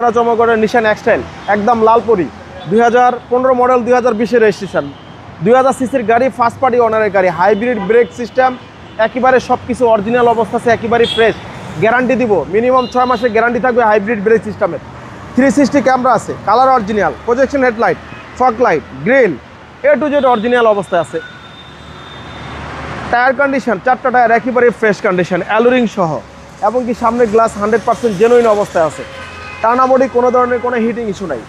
চমকরের নিশান এক্সটাইল একদম লালপুরি। দুই হাজার পনেরো মডেল দুই হাজার বিশের রেজিস্ট্রেশন দুই হাজার সিসির গাড়ি ফার্স্ট পার্টি ওনারের গাড়ি। হাইব্রিড ব্রেক সিস্টেম একেবারে সব কিছু অরিজিনাল আছে, একেবারে ফ্রেশ গ্যারান্টি দিব মিনিমাম ছয় মাসের গ্যারান্টি থাকবে হাইব্রিড ব্রেক সিস্টেমের থ্রি সিক্সটি ক্যামেরা আছে colour original projection headlight fog light grille A to Z original অবস্থায় আছে। টায়ার কন্ডিশন চারটা টায়ার একেবারে ফ্রেশ কন্ডিশন অ্যালোরিং সহ। এবং কি সামনে গ্লাস হান্ড্রেড পার্সেন্ট জেনুইন অবস্থায় আছে। টানা বডি কোনো ধরনের কোনো হিটিং ইস্যু নাই।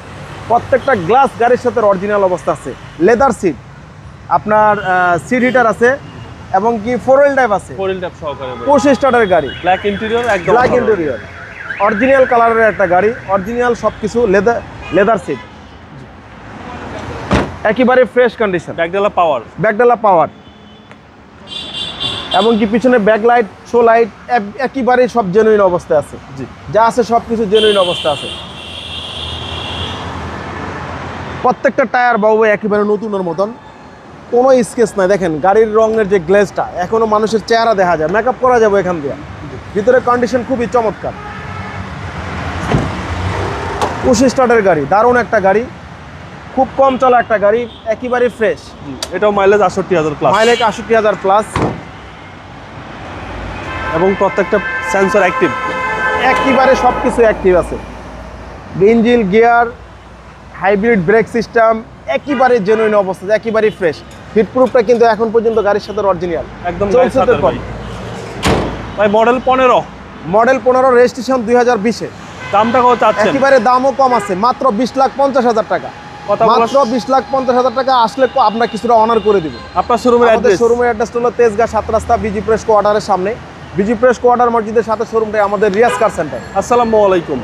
প্রত্যেকটা গ্লাস গাড়ির সাথে অরিজিনাল অবস্থা আছে। লেদার সিট আপনার সিট হিটার আছে এবং কি ফোর হুইল ড্রাইভ আছে। ফোরিল ট্যাপ সহকারে পুশ স্টার্টার গাড়ি। ব্ল্যাক ইন্টেরিয়র একদম ব্ল্যাক ইন্টেরিয়র অরিজিনাল কালারের একটা গাড়ি অরিজিনাল সব কিছু লেদার লেদার সিট একেবারে ফ্রেশ কন্ডিশন ব্যাকডালা পাওয়ার ব্যাকডালা পাওয়ার এবং কি পিছনে ব্যাকলাইট শো লাইট একেবারে সব জেনুইন অবস্থায় আছে। জি। যা আছে সব কিছু জেনুইন অবস্থা আছে। প্রত্যেকটা টায়ার বাবু একেবারে নতুনের মতন। কোনো স্কেচ নাই। দেখেন গাড়ির রঙের যে গ্লেজটা এখনও মানুষের চেহারা দেখা যায়। মেকআপ করা যাবে এখান দিয়ে। ভিতরে কন্ডিশন খুবই চমৎকার। পুশি স্টার্টের গাড়ি দারুণ একটা গাড়ি। খুব কম চলা একটা গাড়ি একেবারে ফ্রেশ এটাও মাইলেজ আষট্টি হাজার প্লাস মাইলেজ আষট্টি হাজার প্লাস এবং প্রত্যেকটা সেন্সর অ্যাক্টিভ একইবারে সব কিছু অ্যাক্টিভ আছে। Engine gear hybrid brake system একেবারে জেনুইন অবস্থা একেবারে ফ্রেশ হিটপ্রুফটা কিন্তু এখন পর্যন্ত গাড়ির সাথে অরিজিনাল একদম ভাই মডেল পনেরো। মডেল পনেরো রেজিস্ট্রেশন দুই হাজার বিশে। দামটা কত চাচ্ছেন? একেবারে দামও কম আছে মাত্র বিশ লাখ পঞ্চাশ হাজার টাকা। মাত্র বিশ লাখ পঞ্চাশ হাজার টাকা আসলে আপনার কিছুটা অনার করে দিব। আপনার শোরুমের অ্যাড্রেস শোরুমের অ্যাড্রেস হলো তেজগাঁ সাত রাস্তা বিজি প্রেস কোয়ার্টারের সামনে। বিজি প্রেস কোয়ার্টার মসজিদের সাথে শোরুমটাই আমাদের রিয়াজ কার সেন্টার। আসসালামু আলাইকুম।